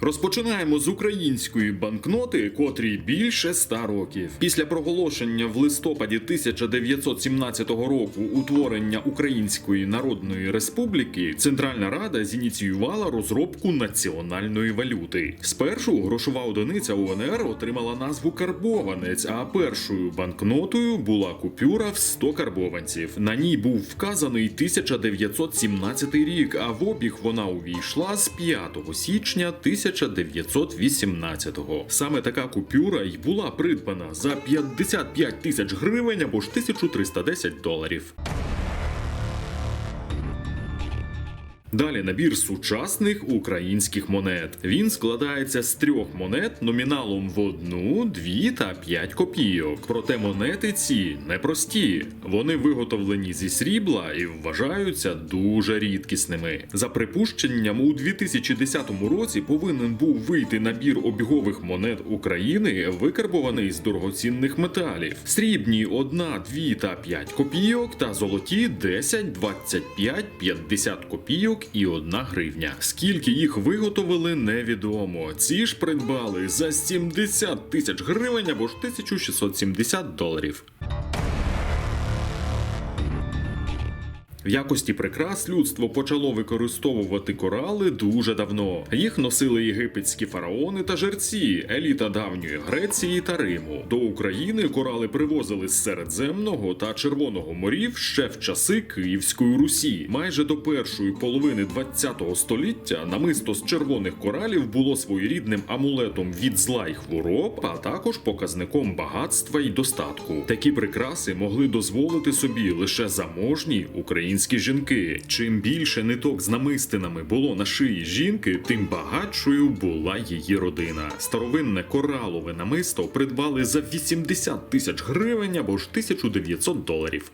Розпочинаємо з української банкноти, котрій більше 100 років. Після проголошення в листопаді 1917 року утворення Української Народної Республіки Центральна Рада зініціювала розробку національної валюти. Спершу грошова одиниця УНР отримала назву карбованець, а першою банкнотою була купюра в 100 карбованців. На ній був вказаний 1917 рік, а в обіг вона увійшла з 5 січня 1918-го. Саме така купюра й була придбана за 55 тисяч гривень або ж 1310 доларів. Далі набір сучасних українських монет. Він складається з трьох монет номіналом в одну, дві та п'ять копійок. Проте монети ці непрості. Вони виготовлені зі срібла і вважаються дуже рідкісними. За припущенням, у 2010 році повинен був вийти набір обігових монет України, викарбований з дорогоцінних металів. Срібні 1, 2 та 5 копійок та золоті 10, 25, 50 копійок і 1 гривня. Скільки їх виготовили, невідомо. Ці ж придбали за 70 тисяч гривень або ж 1670 доларів. В якості прикрас людство почало використовувати корали дуже давно. Їх носили єгипетські фараони та жерці, еліта давньої Греції та Риму. До України корали привозили з Середземного та Червоного морів ще в часи Київської Русі. Майже до першої половини ХХ століття намисто з червоних коралів було своєрідним амулетом від зла й хвороб, а також показником багатства й достатку. Такі прикраси могли дозволити собі лише заможні українські жінки. Чим більше ниток з намистинами було на шиї жінки, тим багатшою була її родина. Старовинне коралове намисто придбали за 80 тисяч гривень або ж 1900 доларів.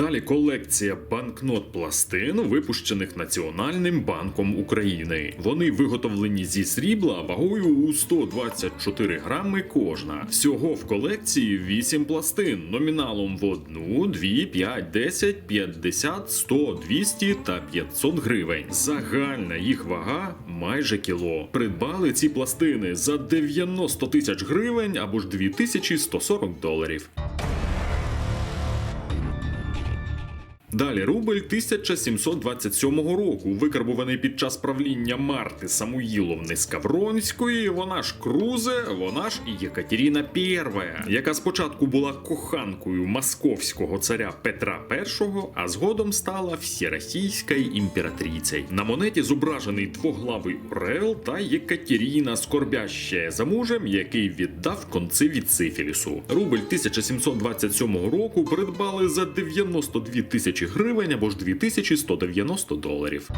Далі колекція банкнот пластин, випущених Національним банком України. Вони виготовлені зі срібла вагою у 124 грами кожна. Всього в колекції 8 пластин номіналом в 1, 2, 5, 10, 50, 100, 200 та 500 гривень. Загальна їх вага майже кіло. Придбали ці пластини за 90 тисяч гривень або ж 2140 доларів. Далі рубль 1727 року, викарбуваний під час правління Марти Самуїловни Скавронської, вона ж Крузе, вона ж і Єкатеріна І, яка спочатку була коханкою московського царя Петра І, а згодом стала всеросійською імператрицею. На монеті зображений двоглавий орел та Єкатеріна Скорбяще за мужем, який віддав конці від сифілісу. Рубль 1727 року придбали за 92 тисячі гривень або ж 2190 доларів.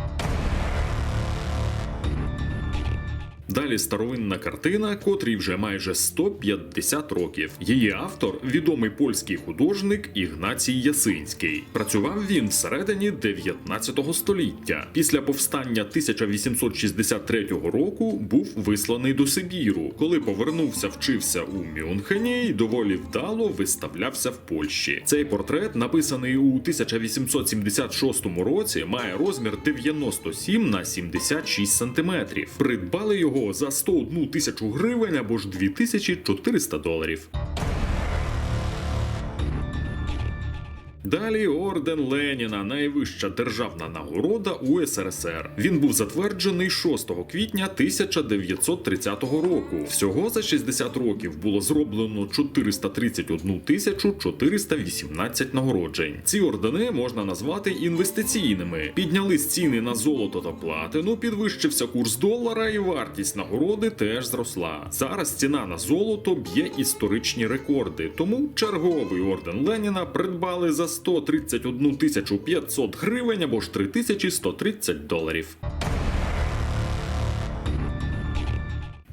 Далі старовинна картина, котрій вже майже 150 років. Її автор відомий польський художник Ігнацій Ясинський. Працював він всередині 19 століття. Після повстання 1863 року був висланий до Сибіру. Коли повернувся, вчився у Мюнхені і доволі вдало виставлявся в Польщі. Цей портрет, написаний у 1876 році, має розмір 97 на 76 сантиметрів. Придбали його за 101 тисячу гривень або ж 2400 доларів. Далі орден Леніна, найвища державна нагорода у СРСР. Він був затверджений 6 квітня 1930 року. Всього за 60 років було зроблено 431 тисячу 418 нагороджень. Ці ордени можна назвати інвестиційними. Піднялись ціни на золото та платину, підвищився курс долара, і вартість нагороди теж зросла. Зараз ціна на золото б'є історичні рекорди, тому черговий орден Леніна придбали за 131 тисячу 500 гривень або ж 3130 доларів.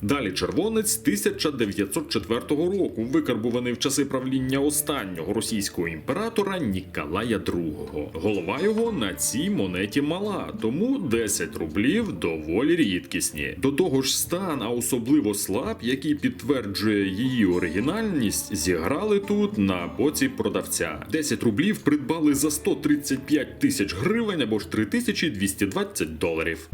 Далі червонець 1904 року, викарбуваний в часи правління останнього російського імператора Ніколая II. Голова його на цій монеті мала, тому 10 рублів доволі рідкісні. До того ж, стан, а особливо слаб, який підтверджує її оригінальність, зіграли тут на боці продавця. 10 рублів придбали за 135 тисяч гривень або ж 3220 доларів.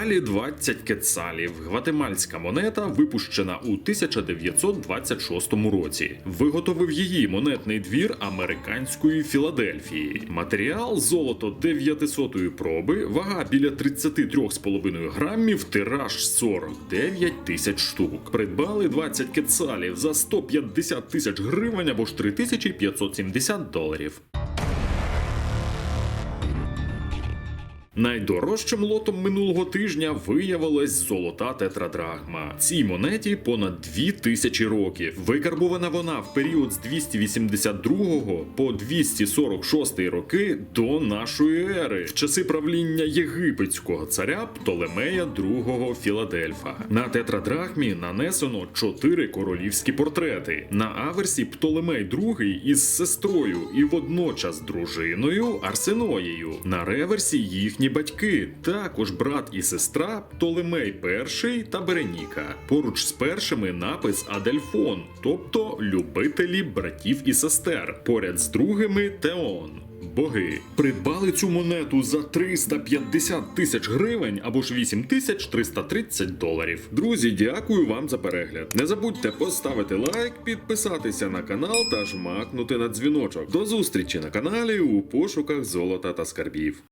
Далі 20 кецалів. Гватемальська монета випущена у 1926 році. Виготовив її монетний двір американської Філадельфії. Матеріал золото 900-ї проби, вага біля 33,5 грамів, тираж 49 тисяч штук. Придбали 20 кецалів за 150 тисяч гривень або ж 3570 доларів. Найдорожчим лотом минулого тижня виявилась золота тетрадрахма. Цій монеті понад 2000 років. Викарбована вона в період з 282 по 246 роки до нашої ери, в часи правління єгипетського царя Птолемея II Філадельфа. На тетрадрахмі нанесено чотири королівські портрети. На аверсі Птолемей II із сестрою і водночас дружиною Арсеноєю. На реверсі їхні батьки, також брат і сестра Птолемей І та Береніка. Поруч з першими напис Адельфон, тобто любителі братів і сестер. Поряд з другими Теон. Боги придбали цю монету за 350 тисяч гривень або ж 8330 доларів. Друзі, дякую вам за перегляд. Не забудьте поставити лайк, підписатися на канал та жмакнути на дзвіночок. До зустрічі на каналі у пошуках золота та скарбів.